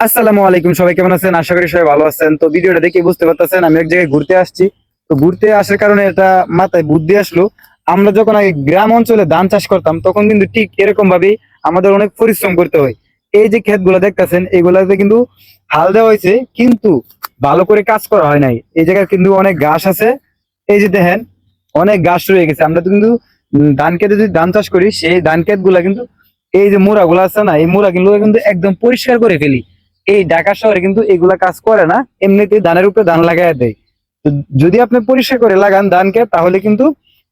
আসসালামু আলাইকুম, সবাই কেমন আছেন? আশা করি সবাই ভালো আছেন। তো ভিডিওটা দেখে বুঝতে পারতেছেন, আমি এক জায়গায় ঘুরতে আসছি। তো ঘুরতে আসার কারণে এটা মাথায় বুদ্ধি আসলো। আমরা যখন আগে গ্রাম অঞ্চলে ধান চাষ করতাম, তখন কিন্তু ঠিক এরকম ভাবেই আমাদের অনেক পরিশ্রম করতে হয়। এই যে ক্ষেতগুলো দেখতেছেন, এগুলাতে কিন্তু হাল দেওয়া হয়েছে, কিন্তু ভালো করে কাজ করা হয় নাই। এই জায়গায় কিন্তু অনেক ঘাস আছে। এই যে দেখেন, অনেক ঘাস রয়ে গেছে। আমরা তো কিন্তু ধান খেতে যদি ধান চাষ করি, সেই ধান ক্ষেতগুলা কিন্তু এই যে মোড়া গুলা আছে না, এই মোড়া কিন্তু একদম পরিষ্কার করে ফেলি। এই ঢাকা শহরে কিন্তু এগুলা কাজ করে না এমনিতে ধানের উপরে ধান লাগাই দেয়। তো যদি আপনি পরিষ্কার করে লাগান ধানকে, তাহলে কিন্তু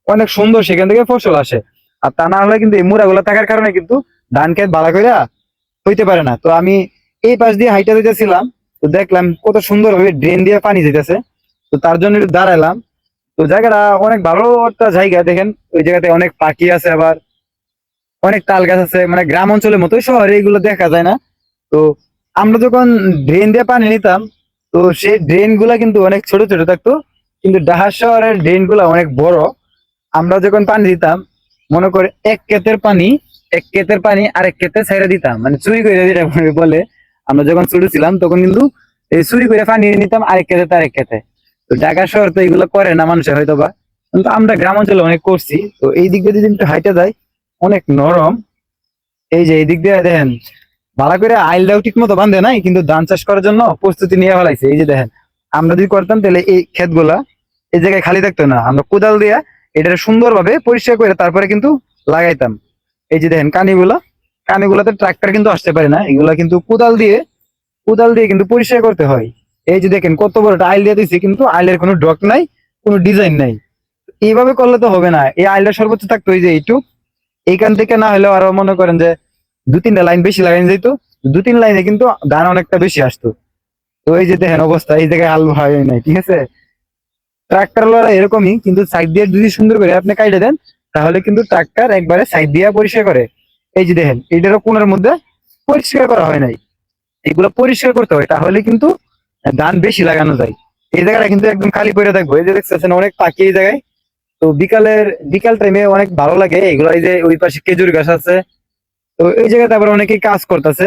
অনেক সুন্দর সেখান থেকে ফসল আসে। আর তা না হলে কিন্তু এই মুড়াগুলা থাকার কারণে কিন্তু ধান ক্ষেত ভালো করে হইতে পারে না। তো আমি এই পাশ দিয়ে হাইটা দিতেছিলাম, তো দেখলাম কত সুন্দর ভাবে ড্রেন দিয়ে পানি যেতেছে। তো তার জন্য একটু দাঁড়ালাম তো জায়গাটা অনেক ভালো একটা জায়গা, দেখেন, ওই জায়গাতে অনেক পাখি আছে আবার, অনেক তাল গাছ আছে। মানে গ্রাম অঞ্চলের মতোই শহরে এগুলো দেখা যায় না। তো আমরা যখন ড্রেন দিয়ে পানি নিতাম, তো সেই ড্রেনগুলা কিন্তু অনেক ছোট ছোট থাকতো, কিন্তু ডাহার শহরের ড্রেনগুলা অনেক বড়। আমরা যখন পানি দিতাম, মনে করে এক ক্ষেতের পানি, এক ক্ষেতের পানি আর এক ক্ষেতে ছেড়ে দিতাম। মানে চুরি করে যেটা বলে, আমরা যখন ছোট ছিলাম, তখন কিন্তু এই চুরি করে পানি নিতাম আরেক ক্ষেতে আরেক ক্ষেতে। তো ঢাকা শহর তো এগুলো করে না মানুষের হয়তো বা কিন্তু আমরা গ্রাম অঞ্চলে অনেক করছি, তো এই দিক দিয়ে যদি একটু হাইটে যায় অনেক নরম। এই যে এই দিক দিয়ে দেখেন ভালো করে আইলটাও ঠিক মতো বান্ধে নাই, কিন্তু ধান চাষ করার জন্য প্রস্তুতি নিয়ে ফেলাইছে। এই যে দেখেন, আমরা যদি করতাম তাহলে এই ক্ষেতগুলা এই জায়গায় খালি থাকতো না। আমরা কোদাল দিয়া এটা সুন্দরভাবে পরিষ্কার করে তারপরে কিন্তু লাগাইতাম। এই যে দেখেন কানিগুলা, কানিগুলাতে ট্রাক্টর কিন্তু আসতে পারে না। এগুলা কিন্তু কোদাল দিয়ে কোদাল দিয়ে কিন্তু পরিষ্কার করতে হয়। এই যে দেখেন, কত বড় আইল দিয়ে দিচ্ছে কিন্তু আইলের কোনো ডক নাই, কোনো ডিজাইন নাই। এইভাবে করলে তো হবে না। এই আইলটা সর্বোচ্চ থাকতো এই যে এইটুক। এইখান থেকে না হলেও আরও মনে করেন যে দু তিনটা লাইন বেশি লাগানো যেত দু তিন লাইনে কিন্তু ধান অনেকটা বেশি আসতো। তো এই যে দেখেন অবস্থা, এই জায়গায় আলু হয় নাই, ঠিক আছে? ট্রাক্টর লড়া এরকমই, কিন্তু সাইড দিয়ে যদি সুন্দর করে আপনি কাইটে দেন, তাহলে কিন্তু ট্রাক্টর একবারে সাইড দিয়ে পরিষ্কার করে। এই যে দেখেন, এইটারও কোনার মধ্যে পরিষ্কার করা হয় নাই। এগুলো পরিষ্কার করতে হয়, তাহলে কিন্তু ধান বেশি লাগানো যায়। এই জায়গাটা কিন্তু একদম খালি পড়ে থাকব। এই যে দেখতেছেন অনেক পাখি এই জায়গায়। তো বিকালের, বিকাল টাইমে অনেক ভালো লাগে। এগুলো এই যে ওই পাশে খেজুর গাছ আছে তো এই জায়গাতে আবার অনেকেই কাজ করতেছে।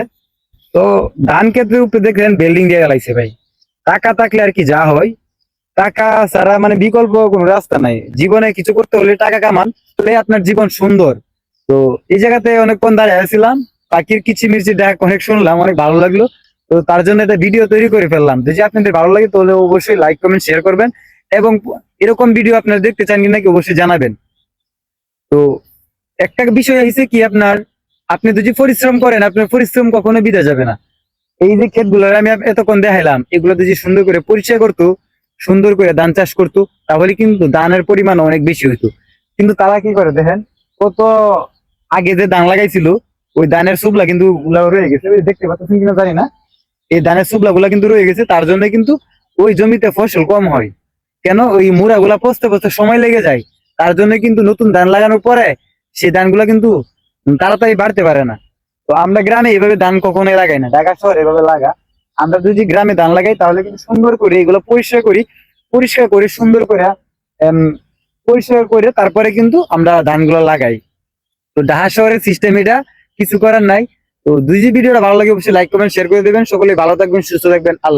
তো ধান ক্ষেত্রের উপরে দেখলেন বিল্ডিং দিয়ে গেলাইছে ভাই। টাকা থাকলে আর কি যা হয়। টাকা ছাড়া মানে বিকল্প কোনো রাস্তা নাই। জীবনে কিছু করতে হলে টাকা কামান, তাহলে আপনার জীবন সুন্দর। তো এই জায়গাতে অনেকক্ষণ দাঁড়িয়ে আছিলাম পাখির কিচিমিচি ডাক অনেক শুনলাম, অনেক ভালো লাগল। তো তার জন্য একটা ভিডিও তৈরি করে ফেললাম। যদি আপনাদের ভালো লাগে, তাহলে অবশ্যই লাইক কমেন্ট শেয়ার করবেন। এবং এরকম ভিডিও আপনারা দেখতে চান কিনা কি অবশ্যই জানাবেন। তো একটা বিষয় হয়েছে কি আপনার আপনি যদি পরিশ্রম করেন, আপনার পরিশ্রম কখনো বিদা যাবে না। এই যে ক্ষেতগুলো আমি এতক্ষণ দেখাইলাম, এগুলো যদি সুন্দর করে পরিচয় করতো, সুন্দর করে ধান চাষ করতো, তাহলে কিন্তু ধানের পরিমাণ অনেক বেশি হইতো। কিন্তু তারা কি করে দেখেন, কত আগে যে ধান লাগাইছিল, ওই ধানের সুবলা কিন্তু রয়ে গেছে। দেখতে পাচ্ছেন কিনা জানি না। এই ধানের সুবলা গুলা কিন্তু রয়ে গেছে, তার জন্য কিন্তু ওই জমিতে ফসল কম হয়। কেন? ওই মুড়া গুলা পচতে পচতে সময় লেগে যায়। তার জন্য কিন্তু নতুন ধান লাগানোর পরে সেই ধানগুলা কিন্তু তাড়াতাড়ি বাড়তে পারে না। তো আমরা গ্রামে এভাবে ধান কখনোই লাগাই না, ঢাকা শহরে এভাবে লাগা। আমরা যদি গ্রামে ধান লাগাই, তাহলে কিন্তু সুন্দর করে এগুলো পরিষ্কার করি, পরিষ্কার করে, সুন্দর করে পরিষ্কার করে তারপরে কিন্তু আমরা ধানগুলো লাগাই। তো ঢাকা শহরের সিস্টেম এটা, কিছু করার নাই। তো দুই ভিডিওটা ভালো লাগে, অবশ্যই লাইক কমেন্ট শেয়ার করে দেবেন। সকলে ভালো থাকবেন, সুস্থ থাকবেন। আল্লাহ